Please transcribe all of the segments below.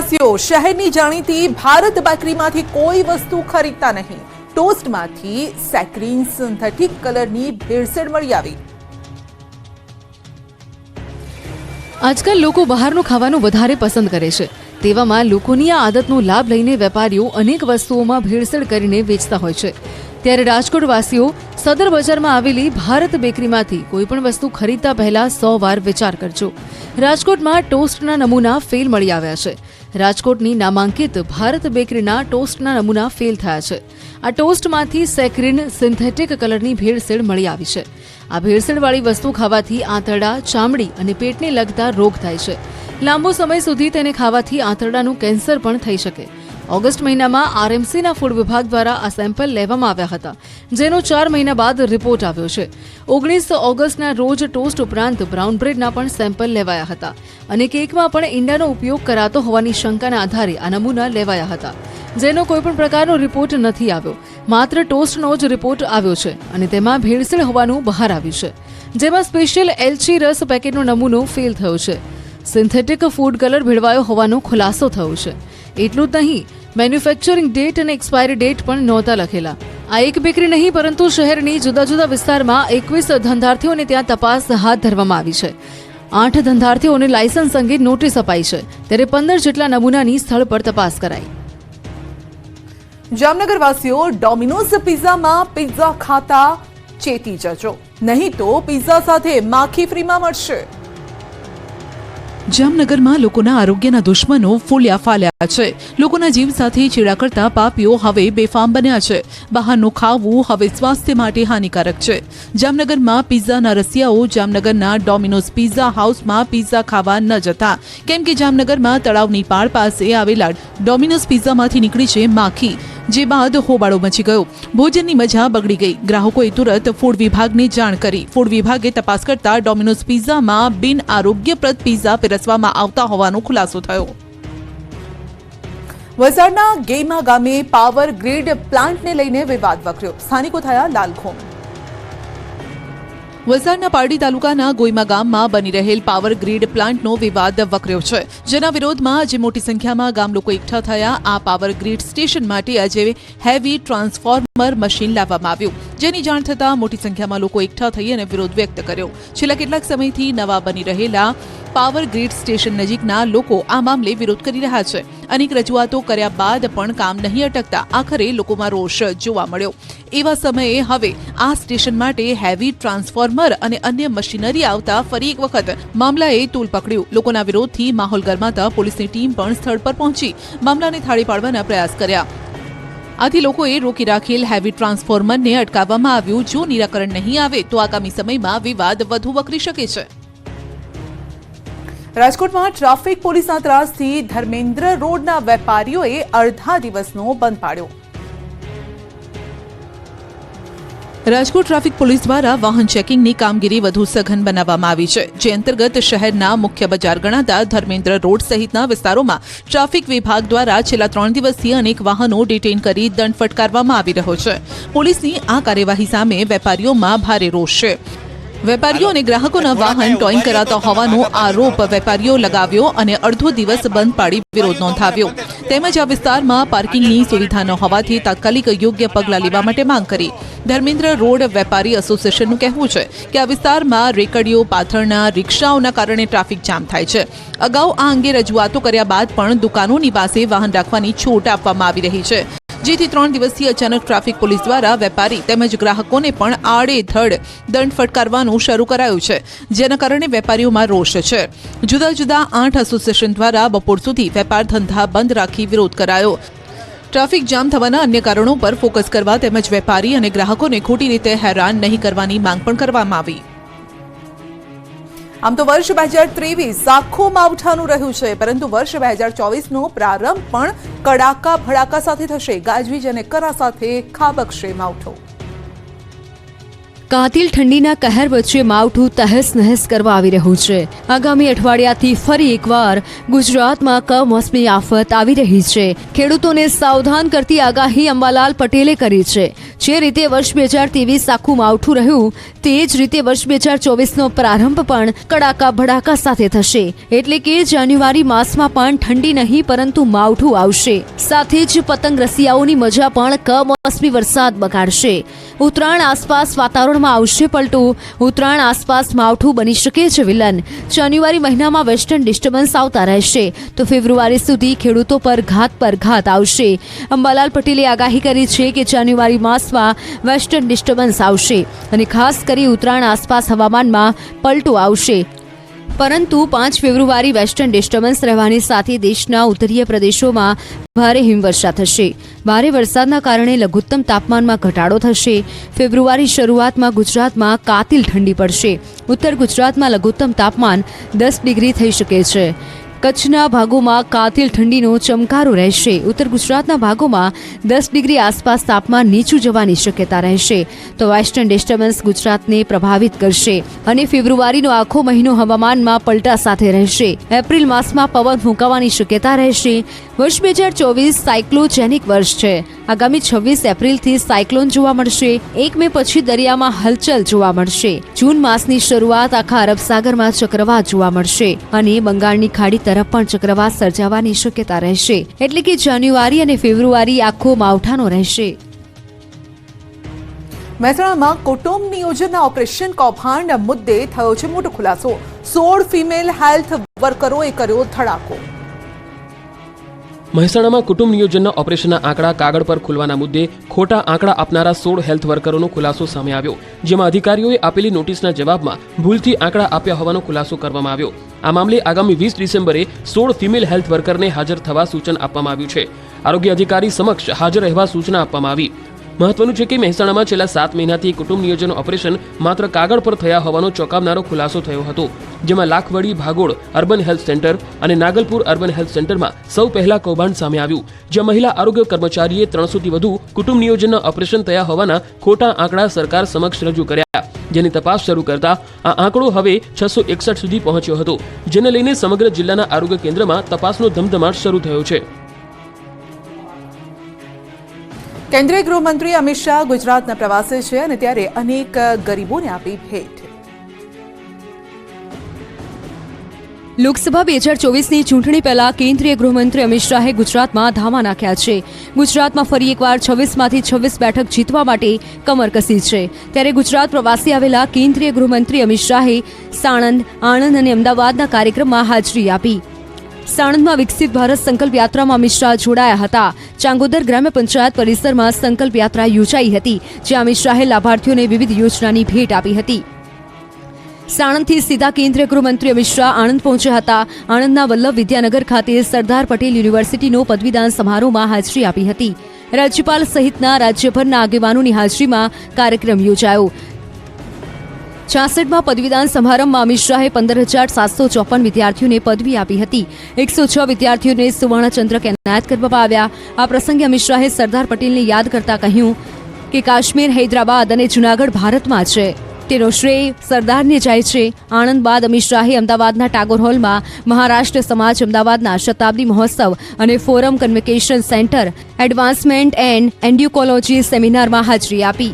જામનગરવાસીઓ શહેરની જાણીતી ભારત બેકરીમાંથી કોઈ વસ્તુ ખરીદતા નહીં. ટોસ્ટમાંથી સેક્રીન સિન્થેટિક કલરની ભેળસેળ મળી આવી. આજકાલ લોકો બહારનું ખાવાનું વધારે પસંદ કરે છે. તેવામાં લોકોની આ આદતનો લાભ લઈને વેપારીઓ અનેક વસ્તુઓમાં ભેળસેળ કરીને વેચતા હોય છે. ત્યારે રાજકોટવાસીઓ સદર બજારમાં આવેલી ભારત બેકરીમાંથી કોઈ પણ વસ્તુ ખરીદતા પહેલા સો વાર વિચાર કરજો. રાજકોટમાં ટોસ્ટના નમૂના ફેલ મળી આવ્યા છે. રાજકોટની નામાંકિત ભારત બેકરીના ટોસ્ટના નમૂના ફેલ થયા છે. આ ટોસ્ટમાંથી સેક્રીન સિન્થેટિક કલરની ભેળસેળ મળી આવી છે. આ ભેળસેળવાળી વસ્તુ ખાવાથી આંતરડા, ચામડી અને પેટને લગતા રોગ થાય છે. લાંબો સમય સુધી તેને ખાવાથી આંતરડાનું કેન્સર પણ થઈ શકે. ઓગસ્ટ મહિનામાં આરએમસીના ફૂડ વિભાગ દ્વારા આ સેમ્પલ લેવામાં આવ્યા હતા, જેનો ચાર મહિના બાદ રિપોર્ટ આવ્યો છે. ઓગણીસ ઓગસ્ટના રોજ ટોસ્ટ ઉપરાંત બ્રાઉન બ્રેડના પણ સેમ્પલ લેવાયા હતા અને કેકમાં પણ ઈંડાનો ઉપયોગ કરાતો હોવાની શંકાના આધારે આ નમૂના લેવાયા હતા. જેનો કોઈપણ પ્રકારનો રિપોર્ટ નથી આવ્યો, માત્ર ટોસ્ટનો જ રિપોર્ટ આવ્યો છે અને તેમાં ભેળસેળ હોવાનું બહાર આવ્યું છે. જેમાં સ્પેશિયલ એલચી રસ પેકેટનો નમૂનો ફેલ થયો છે. સિન્થેટિક ફૂડ કલર ભેળવાયો હોવાનો ખુલાસો થયો છે. એટલું જ નહીં મેન્યુફેક્ચરિંગ ડેટ અને એક્સપાયરી ડેટ પણ નહોતા લખેલા. આ એક બેકરી નહીં પરંતુ શહેરની જુદા જુદા વિસ્તારમાં એકવીસ ધંધાર્થીઓને ત્યાં તપાસ હાથ ધરવામાં આવી છે. આઠ ધંધાર્થીઓને લાયસન્સ અંગે નોટિસ અપાઈ છે. ત્યારે પંદર જેટલા નમૂનાની સ્થળ પર તપાસ કરાઈ. જામનગરવાસીઓ ડોમિનોઝ પિઝામાં પિઝા ખાતા ચેતી જજો. નહીં તો પિઝા સાથે માખી ફ્રીમાં મળશે. જામનગરમાં લોકોના આરોગ્યના દુશ્મનો ફૂલ્યા ફાલ્યા. છે. લોકોના જીવ સાથે ચેડા કરતા પાપીઓ હવે બેફામ બન્યા છે. બહારનું ખાવું હવે સ્વાસ્થ્ય માટે હાનિકારક છે. જામનગરમાં પિઝાના રસિયાઓ, જામનગરના ડોમિનોઝ પિઝા હાઉસમાં પિઝા ખાવા ન જતા. કેમ કે જામનગરમાં તળાવની પાળ પાસે આવેલા ડોમિનોઝ પિઝામાંથી નીકળી છે માખી, જે બાદ હોબાળો મચી ગયો. ભોજનની મજા બગડી ગઈ. ગ્રાહકોએ તુરંત ફૂડ વિભાગને જાણ કરી. ફૂડ વિભાગે તપાસ કરતા ડોમિનોઝ પિઝામાં બિન આરોગ્યપ્રદ પિઝા પીરસવામાં આવતા હોવાનો ખુલાસો થયો. વલસાડના ગેમા ગામે પાવર ગ્રીડ પ્લાન્ટને લઈને વિવાદ વકર્યો. સ્થાનિકો થયા લાલખોમ. વલસાડના પારડી તાલુકાના ગોઈમા ગામમાં બની રહેલ પાવર ગ્રીડ પ્લાન્ટનો વિવાદ વકર્યો છે. જેના વિરોધમાં આજે મોટી સંખ્યામાં ગામ લોકો એકઠા થયા. આ પાવર ગ્રીડ સ્ટેશન માટે આજે હેવી ટ્રાન્સફોર્મર મશીન લાવવામાં આવ્યું. જેની જાણ થતાં મોટી સંખ્યામાં લોકો એકઠા થઈ અને વિરોધ વ્યક્ત કર્યો. છેલ્લા કેટલાક સમયથી નવા બની રહેલા પાવર ગ્રીડ સ્ટેશન નજીકના લોકો આ મામલે વિરોધ કરી રહ્યા છે. અનેક રજૂઆતો કર્યા બાદ પણ કામ નહીં અટકતા આખરે લોકોમાં રોષ જોવા મળ્યો. એવા સમયે હવે આ સ્ટેશન માટે હેવી ટ્રાન્સફોર્મર અને અન્ય મશીનરી આવતા ફરી એક વખત મામલાએ તૂલ પકડ્યું. લોકોના વિરોધથી માહોલ ગરમાતા પોલીસની ટીમ પણ સ્થળ પર પહોંચી. મામલાને થાળી પાડવાના પ્રયાસ કર્યા. આથી લોકોએ રોકી રાખેલ હેવી ટ્રાન્સફોર્મરને અટકાવવામાં આવ્યું. જો નિરાકરણ નહીં આવે, તો આગામી સમયમાં વિવાદ વધુ વકરી શકે છે. રાજકોટમાં ટ્રાફિક પોલીસના ત્રાસથી ધર્મેન્દ્ર રોડના વેપારીઓએ અડધા દિવસનો બંધ પાડ્યો. રાજકોટ ટ્રાફિક પોલીસ દ્વારા વાહન ચેકિંગની કામગીરી વધુ સઘન બનાવવામાં આવી છે જે અંતર્ગત શહેરના મુખ્ય બજાર ગણાતા ધર્મેન્દ્ર રોડ સહિતના વિસ્તારોમાં ટ્રાફિક વિભાગ દ્વારા છેલ્લા ત્રણ દિવસથી અનેક વાહનો ડિટેન કરી દંડ ફટકારવામાં આવી રહ્યો છે. પોલીસની આ કાર્યવાહી સામે વેપારીઓમાં ભારે રોષ છે. વેપારીઓ અને ગ્રાહકોના વાહન ટોઈંગ કરાતા હોવાનો આરોપ વેપારીઓ લગાવ્યો અને અડધો દિવસ બંધ પાડી વિરોધ નોંધાવ્યો. તેમજ આ વિસ્તારમાં પાર્કિંગની સુવિધા ન હોવાથી તાત્કાલિક યોગ્ય પગલાં લેવા માટે માંગ કરી. ધર્મેન્દ્ર રોડ વેપારી એસોસિએશનનું કહેવું છે કે આ વિસ્તારમાં રેકડીઓ પાથરના રિક્ષાઓના કારણે ટ્રાફિક જામ થાય છે. અગાઉ આ અંગે રજૂઆતો કર્યા બાદ પણ દુકાનોની પાસે વાહન રાખવાની છૂટ આપવામાં આવી રહી છે. જેથી ત્રણ દિવસથી અચાનક ટ્રાફિક પોલીસ દ્વારા વેપારી તેમજ ગ્રાહકોને પણ આડેધડ દંડ ફટકારવાનું શરૂ કરાયું છે, જેના કારણે વેપારીઓમાં રોષ છે. જુદા જુદા આઠ એસોસિએશન દ્વારા બપોર સુધી વેપાર ધંધા બંધ રાખી વિરોધ કરાયો. ટ્રાફિક જામ થવાના અન્ય કારણો પર ફોકસ કરવા તેમજ વેપારી અને ગ્રાહકોને ખોટી રીતે હેરાન નહીં કરવાની માંગ પણ કરવામાં આવી. આમ તો વર્ષ બે હજાર ત્રેવીસ આખું માવઠાનું રહ્યું છે, પરંતુ વર્ષ બે હજાર ચોવીસનો પ્રારંભ પણ કડાકા ભડાકા સાથે થશે. ગાજવીજ અને કરા સાથે ખાબકશે માવઠો. કાતિલ ઠંડીના કહેર વચ્ચે માવઠું તહેસ નહેસ કરવા આવી રહ્યું છે. આગામી અઠવાડિયાથી ફરી એકવાર ગુજરાતમાં કમોસમી આફત આવી રહી છે. ખેડૂતોને સાવધાન કરતી આગાહી અંબાલાલ પટેલે કરી છે. જે રીતે વર્ષ બે હજાર ત્રેવીસ આખું માવઠું રહ્યું, તે જ રીતે વર્ષ બે હજાર ચોવીસનો પ્રારંભ પણ કડાકા ભડાકા સાથે થશે. એટલે કે જાન્યુઆરી માસમાં પણ ઠંડી નહીં, પરંતુ માવઠું આવશે. સાથે જ પતંગ રસિયાઓની મજા પણ કમોસમી વરસાદ બગાડશે. ઉત્તરાયણ આસપાસ વાતાવરણમાં આવશે પલટું. ઉત્તરાયણ આસપાસ માવઠું બની શકે છે વિલન. જાન્યુઆરી મહિનામાં વેસ્ટર્ન ડિસ્ટર્બન્સ આવતા રહેશે. તો ફેબ્રુઆરી સુધી ખેડૂતો પર ઘાત પર ઘાત આવશે. અંબાલાલ પટેલે આગાહી કરી છે કે જાન્યુઆરી માસમાં વેસ્ટર્ન ડિસ્ટર્બન્સ આવશે. અને ખાસ કરી ઉત્તરાયણ આસપાસ હવામાનમાં પલટો આવશે. પરંતુ પાંચ ફેબ્રુઆરી વેસ્ટર્ન ડિસ્ટર્બન્સ રહેવાની સાથે દેશના ઉત્તરીય પ્રદેશોમાં ભારે હિમવર્ષા થશે. ભારે વરસાદના કારણે લઘુત્તમ તાપમાનમાં ઘટાડો થશે. ફેબ્રુઆરી શરૂઆતમાં ગુજરાતમાં કાતિલ ઠંડી પડશે. ઉત્તર ગુજરાતમાં લઘુત્તમ તાપમાન દસ ડિગ્રી થઈ શકે છે. કચ્છના ભાગોમાં કાતિલ ઠંડીનો ચમકારો રહેશે. ઉત્તર ગુજરાતના ભાગોમાં દસ ડિગ્રી આસપાસ તાપમાન નીચું જવાની શક્યતા રહેશે. તો વેસ્ટર્ન ડિસ્ટર્બન્સ ગુજરાતને પ્રભાવિત કરશે અને ફેબ્રુઆરીનો આખો મહિનો હવામાનમાં પલટા સાથે રહેશે. એપ્રિલ માસમાં પવન ફૂંકાવાની શક્યતા રહેશે. વર્ષ બે હજાર ચોવીસ સાયક્લોજેનિક વર્ષ છે. આગામી છવ્વીસ એપ્રિલથી સાયક્લોન જોવા મળશે. એક મે પછી દરિયામાં હલચલ જોવા મળશે. જૂન માસની શરૂઆત આખા અરબ સાગરમાં ચક્રવાત જોવા મળશે અને બંગાળની ખાડી તરફ પણ ચક્રવાત સર્જાવાની શક્યતા રહેશે. એટલે કે જાન્યુઆરી અને ફેબ્રુઆરી આખો માવઠાનો રહેશે. મહેસાણામાં કુટુંબ નિયોજનના ઓપરેશન કૌભાંડ મુદ્દે થયો છે મોટો ખુલાસો. સોળ ફિમેલ હેલ્થ વર્કરોએ કર્યો ધડાકો. મહેસાણામાં કુટુંબ નિયોજનના ઓપરેશનના આંકડા કાગળ પર ખુલવાના મુદ્દે ખોટા આંકડા આપનારા સોળ હેલ્થ વર્કરોનો ખુલાસો સામે આવ્યો, જેમાં અધિકારીઓએ આપેલી નોટિસના જવાબમાં ભૂલથી આંકડા આપ્યા હોવાનો ખુલાસો કરવામાં આવ્યો. આ મામલે આગામી વીસ ડિસેમ્બરે સોળ ફિમેલ હેલ્થ વર્કરને હાજર થવા સૂચન આપવામાં આવ્યું છે. આરોગ્ય અધિકારી સમક્ષ હાજર રહેવા સૂચના આપવામાં આવી. મહત્વનું છે કે મહેસાણામાં છેલ્લા સાત મહિનાથી કુટુંબ નિયોજન ઓપરેશન માત્ર કાગળ પર થયા હોવાનો ચોંકાવનારો ખુલાસો થયો હતો, જેમાં Lakhavadi Bhagol urban health centre અને નાગલપુર અર્બન હેલ્થ સેન્ટરમાં સૌ પહેલા કૌભાંડ સામે આવ્યું, જ્યાં મહિલા આરોગ્ય કર્મચારીએ ત્રણસોથી વધુ કુટુંબ નિયોજનના ઓપરેશન થયા હોવાના ખોટા આંકડા સરકાર સમક્ષ રજૂ કર્યા, જેની તપાસ શરૂ કરતા આ આંકડો હવે છસો એકસઠ સુધી પહોંચ્યો હતો, જેને લઈને સમગ્ર જિલ્લાના આરોગ્ય કેન્દ્રમાં તપાસનો ધમધમાટ શરૂ થયો છે. કેન્દ્રીય ગૃહમંત્રી અમિત શાહ ગુજરાતના પ્રવાસે છે અને ત્યારે અનેક ગરીબોને આપી ભેટ. લોકસભા બે હજાર ચોવીસની ચૂંટણી પહેલા કેન્દ્રીય ગૃહમંત્રી અમિત શાહે ગુજરાતમાં ધામા નાખ્યા છે. ગુજરાતમાં ફરી એકવાર છવ્વીસમાંથી છવ્વીસ બેઠક જીતવા માટે કમર કસી છે. ત્યારે ગુજરાત પ્રવાસી આવેલા કેન્દ્રીય ગૃહમંત્રી અમિત શાહે સાણંદ, આણંદ અને અમદાવાદના કાર્યક્રમમાં હાજરી આપી. સાણંદમાં વિકસિત ભારત સંકલ્પ યાત્રામાં મિશ્રા જોડાયા હતા. ચાંગોદર ગ્રામ્ય પંચાયત પરિસરમાં સંકલ્પ યાત્રા યોજાઈ હતી, જ્યાં શાહે લાભાર્થીઓને વિવિધ યોજનાની ભેટ આપી હતી. સાણંદથી સીધા કેન્દ્રીય ગૃહમંત્રી અમિત શાહ આણંદ પહોંચ્યા હતા. આણંદના વલ્લભ વિદ્યાનગર ખાતે સરદાર પટેલ યુનિવર્સિટીનો પદવીદાન સમારોહમાં હાજરી આપી હતી. રાજ્યપાલ સહિતના રાજ્યભરના આગેવાનોની હાજરીમાં કાર્યક્રમ યોજાયો. છાસઠમાં પદવીદાન સમારંભમાં અમિત શાહે પંદર હજાર સાતસો ચોપન વિદ્યાર્થીઓને પદવી આપી હતી. એકસો છ વિદ્યાર્થીઓને સુવર્ણચંદ્રક એનાયત કરવામાં આવ્યા. આ પ્રસંગે અમિત શાહે સરદાર પટેલને યાદ કરતા કહ્યું કે કાશ્મીર, હૈદરાબાદ અને જૂનાગઢ ભારતમાં છે. તેનો શ્રેય સરદારને જાય છે. આણંદ બાદ અમિત શાહે અમદાવાદના ટાગોર હોલમાં મહારાષ્ટ્ર સમાજ અમદાવાદના શતાબ્દી મહોત્સવ અને forum convocation centre advancement and એન્ડ્યુકોલોજી સેમિનારમાં હાજરી આપી.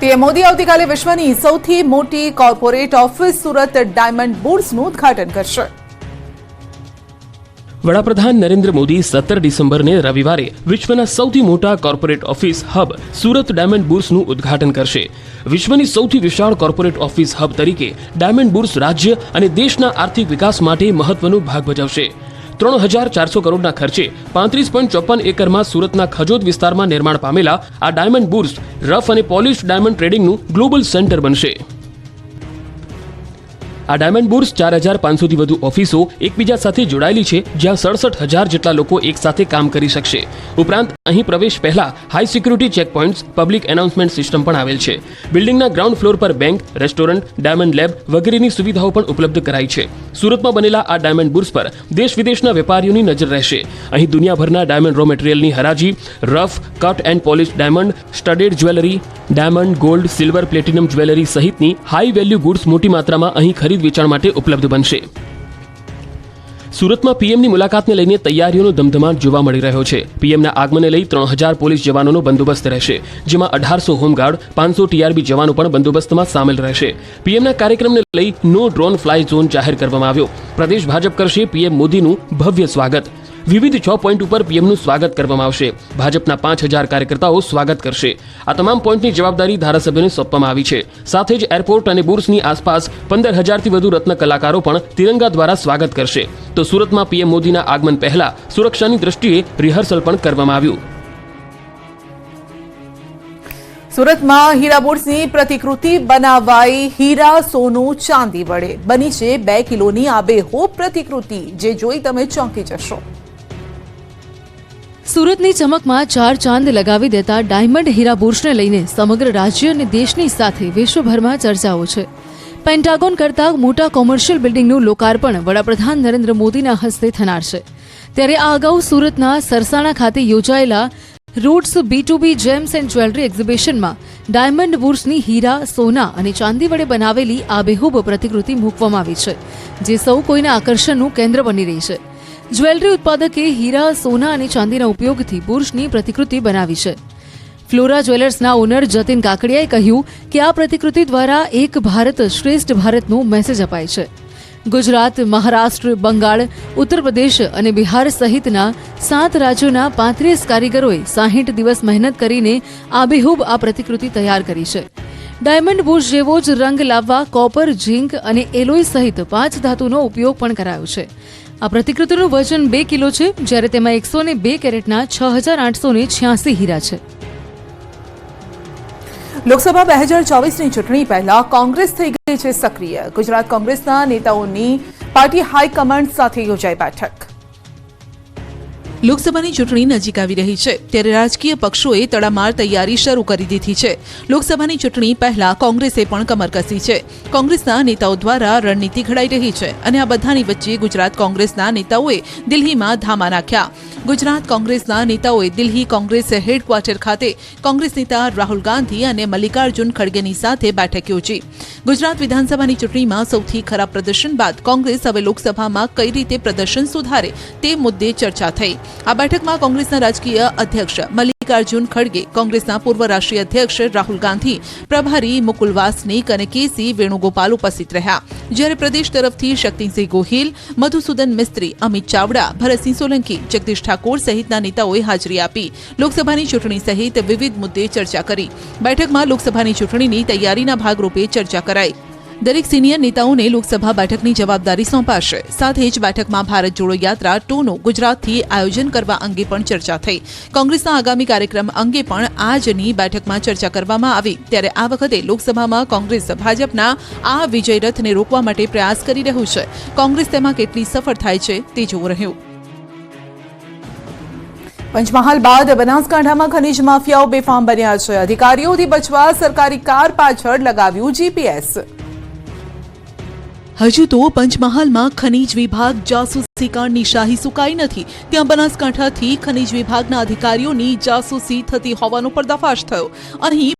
પીએમ મોદી આવતીકાલે વિશ્વની સૌથી મોટી કોર્પોરેટ ઓફિસ સુરત ડાયમંડ બોર્ડ્સનું ઉદ્ઘાટન કરશે. વડાપ્રધાન નરેન્દ્ર મોદી સત્તર ડિસેમ્બરને રવિવારે વિશ્વના સૌથી મોટા corporate office hub Surat diamond બુર્સનું ઉદ્ઘાટન કરશે. વિશ્વની સૌથી વિશાળ કોર્પોરેટ ઓફિસ હબ તરીકે ડાયમંડ બુર્સ રાજ્ય અને દેશના આર્થિક વિકાસ માટે મહત્વનો ભાગ ભજવશે. ત્રણ હજાર ચારસો કરોડના ખર્ચે પાંત્રીસ પોઈન્ટ ચોપન એકરમાં સુરતના ખજોદ વિસ્તારમાં નિર્માણ પામેલા આ ડાયમંડ બુર્સ રફ અને પોલિશ ડાયમંડ ટ્રેડિંગનું ગ્લોબલ સેન્ટર બનશે. આ ડાયમંડ બુર્સ ચાર હજાર પાંચસોથી વધુ ઓફિસો એકબીજા સાથે જોડાયેલી છે, જ્યાં સડસઠ હજાર જેટલા લોકો એકસાથે કામ કરી શકશે. ઉપરાંત, અહીં પ્રવેશ પહેલા high security checkpoints public announcement system પણ આવેલ છે. બિલ્ડિંગના ગ્રાઉન્ડ ફ્લોર પર બેંક રેસ્ટોરન્ટ ડાયમંડ લેબ વગેરેની સુવિધાઓ પણ ઉપલબ્ધ કરાઈ છે. સુરતમાં બનેલા આ ડાયમંડ બુર્સ પર દેશ વિદેશના વેપારીઓની નજર રહેશે. અહીં દુનિયાભરના ડાયમંડ રો મટીરિયલની હરાજી rough cut and polish diamond studded jewellery diamond gold silver platinum jewellery સહિતની હાઈ વેલ્યુ ગુડ્સ મોટી માત્રામાં અહીં ખરીદ વેચાણ માટે ઉપલબ્ધ બનશે. સુરતમાં પીએમની મુલાકાતને લઈને તૈયારીઓનો ધમધમાટ જોવા મળી રહ્યો છે. પીએમના આગમને લઈ ત્રણ હજાર પોલીસ જવાનોનો બંદોબસ્ત રહેશે, જેમાં અઢારસો હોમગાર્ડ, પાંચસો ટીઆરબી જવાનો પણ બંદોબસ્તમાં સામેલ રહેશે. પીએમના કાર્યક્રમને લઈ નો ડ્રોન ફ્લાય ઝોન જાહેર કરવામાં આવ્યો. પ્રદેશ ભાજપ કરશે પીએમ મોદીનું ભવ્ય સ્વાગત. વિવિધ છ પોઈન્ટ ઉપર પીએમનું સ્વાગત કરવામાં આવશે. ભાજપના પાંચ હજાર કાર્યકર્તાઓ સ્વાગત કરશે. આ તમામ પોઈન્ટની જવાબદારી ધારાસભ્યોને સોંપવામાં આવી છે. સાથે જ એરપોર્ટ અને બુર્સની આસપાસ પંદર હજારથી વધુ રત્ન કલાકારો પણ તિરંગા દ્વારા સ્વાગત કરશે. તો સુરતમાં પીએમ મોદીના આગમન પહેલા સુરક્ષાની દ્રષ્ટિએ રિહર્સલ પણ કરવામાં આવ્યું. સુરતમાં હીરા બોર્ડ્સની પ્રતિકૃતિ બનાવાઈ હીરા સોનું ચાંદી વડે. બની છે બે કિલોની આબેહૂબ પ્રતિકૃતિ, જે જોઈ તમે ચોંકી જશો. સુરતની ચમકમાં ચાર ચાંદ લગાવી દેતા ડાયમંડ હીરા બુર્સને લઈને સમગ્ર રાજ્ય અને દેશની સાથે વિશ્વભરમાં ચર્ચાઓ છે. પેન્ટાગોન કરતા મોટા કોમર્શિયલ બિલ્ડિંગનું લોકાર્પણ વડાપ્રધાન નરેન્દ્ર મોદીના હસ્તે થનાર છે. ત્યારે આ અગાઉ સુરતના સરસાણા ખાતે યોજાયેલા roots B B gems and jewellery એક્ઝિબિશનમાં diamond બુર્સની હીરા, સોના અને ચાંદી વડે બનાવેલી આબેહૂબ પ્રતિકૃતિ મૂકવામાં આવી છે, જે સૌ કોઈના આકર્ષણનું કેન્દ્ર બની રહી છે. જ્વેલરી ઉત્પાદકે હીરા, સોના અને ચાંદીના ઉપયોગથી પુરુષની પ્રતિકૃતિ બનાવી છે. ફ્લોરા જ્વેલર્સના ઓનર જતીન કાકડિયાએ કહ્યું કે આ પ્રતિકૃતિ દ્વારા એક ભારત શ્રેષ્ઠ ભારતનો મેસેજ અપાય છે. ગુજરાત, મહારાષ્ટ્ર, બંગાળ ઉત્તર પ્રદેશ અને બિહાર સહિતના સાત રાજ્યોના પાંત્રીસ કારીગરોએ સાહીઠ દિવસ મહેનત કરીને આબેહૂબ આ પ્રતિકૃતિ તૈયાર કરી છે. ડાયમંડ બુશ જેવો જ રંગ લાવવા, કોપર, ઝીંક અને એલોય સહિત પાંચ ધાતુનો ઉપયોગ પણ કરાયો છે. આ પ્રતિકૃતિનું વજન બે કિલો છે, જ્યારે તેમાં એકસો ને બે કેરેટના છ હજાર આઠસો ને છ્યાસી હીરા છે. લોકસભા બે હજાર ચોવીસની ચૂંટણી પહેલા કોંગ્રેસ થઈ ગઈ છે સક્રિય. ગુજરાત કોંગ્રેસના નેતાઓની પાર્ટી હાઈકમાન્ડ સાથે યોજાઈ બેઠક. લોકસભાની ચૂંટણી નજીક આવી રહી છે. ત્યારે રાજકીય પક્ષોએ તડામાર તૈયારી શરૂ કરી દીધી છે. લોકસભાની ચૂંટણી પહેલા કોંગ્રેસે પણ કમર કસી છે. કોંગ્રેસના નેતાઓ દ્વારા રણનીતિ ઘડાઈ રહી છે અને આ બધાની વચ્ચે ગુજરાત કોંગ્રેસના નેતાઓએ દિલ્હીમાં ધામા નાખ્યા. ગુજરાત કોંગ્રેસના નેતાઓએ દિલ્હી કોંગ્રેસ હેડક્વાર્ટર ખાતે કોંગ્રેસ નેતા રાહુલ ગાંધી અને મલ્લિકાર્જુન ખડગેની સાથે બેઠક યોજી. ગુજરાત વિધાનસભાની ચૂંટણીમાં સૌથી ખરાબ પ્રદર્શન બાદ કોંગ્રેસ હવે લોકસભામાં કઈ રીતે પ્રદર્શન સુધારે તે મુદ્દે ચર્ચા થઈ. આ બેઠકમાં કોંગ્રેસના રાજકીય અધ્યક્ષ મલ્લિકાર્જુન ખડગે, કોંગ્રેસના પૂર્વ રાષ્ટ્રીય અધ્યક્ષ રાહુલ ગાંધી, પ્રભારી મુકુલ વાસનિક અને કેસી વેણુગોપાલ ઉપસ્થિત રહ્યા. જ્યારે પ્રદેશ તરફથી શક્તિસિંહ ગોહિલ, મધુસૂદન મિસ્ત્રી, અમિત ચાવડા, ભરતસિંહ સોલંકી, જગદીશ ઠાકોર સહિતના નેતાઓએ હાજરી આપી. લોકસભાની ચૂંટણી સહિત વિવિધ મુદ્દે ચર્ચા કરી. બેઠકમાં લોકસભાની ચૂંટણીની તૈયારીના ભાગરૂપે ચર્ચા કરાઈ. દરેક સિનિયર નેતાઓને લોકસભા બેઠકની જવાબદારી સોંપાશે. સાથે જ બેઠકમાં ભારત જોડો યાત્રા ટુનું ગુજરાતથી આયોજન કરવા અંગે પણ ચર્ચા થઈ. કોંગ્રેસના આગામી કાર્યક્રમ અંગે પણ આજની બેઠકમાં ચર્ચા કરવામાં આવી. ત્યારે આ વખતે લોકસભામાં કોંગ્રેસ ભાજપના આ વિજય રથને રોકવા માટે પ્રયાસ કરી રહ્યું છે. કોંગ્રેસ તેમાં કેટલી સફળ થાય છે તે જોવું રહ્યું. પંચમહાલ બાદ બનાસકાંઠામાં ખનીજ માફિયાઓ બેફામ બન્યા છે. અધિકારીઓથી બચવા સરકારી કાર પાછળ લગાવ્યું જીપીએસ. હજુ તો પંચમહાલમાં ખનીજ વિભાગ જાસૂસી કાંડની શાહી સુકાઈ નથી. ત્યાં બનાસકાંઠાથી ખનીજ વિભાગના અધિકારીઓની જાસૂસી થતી હોવાનો પર્દાફાશ થયો. અહીં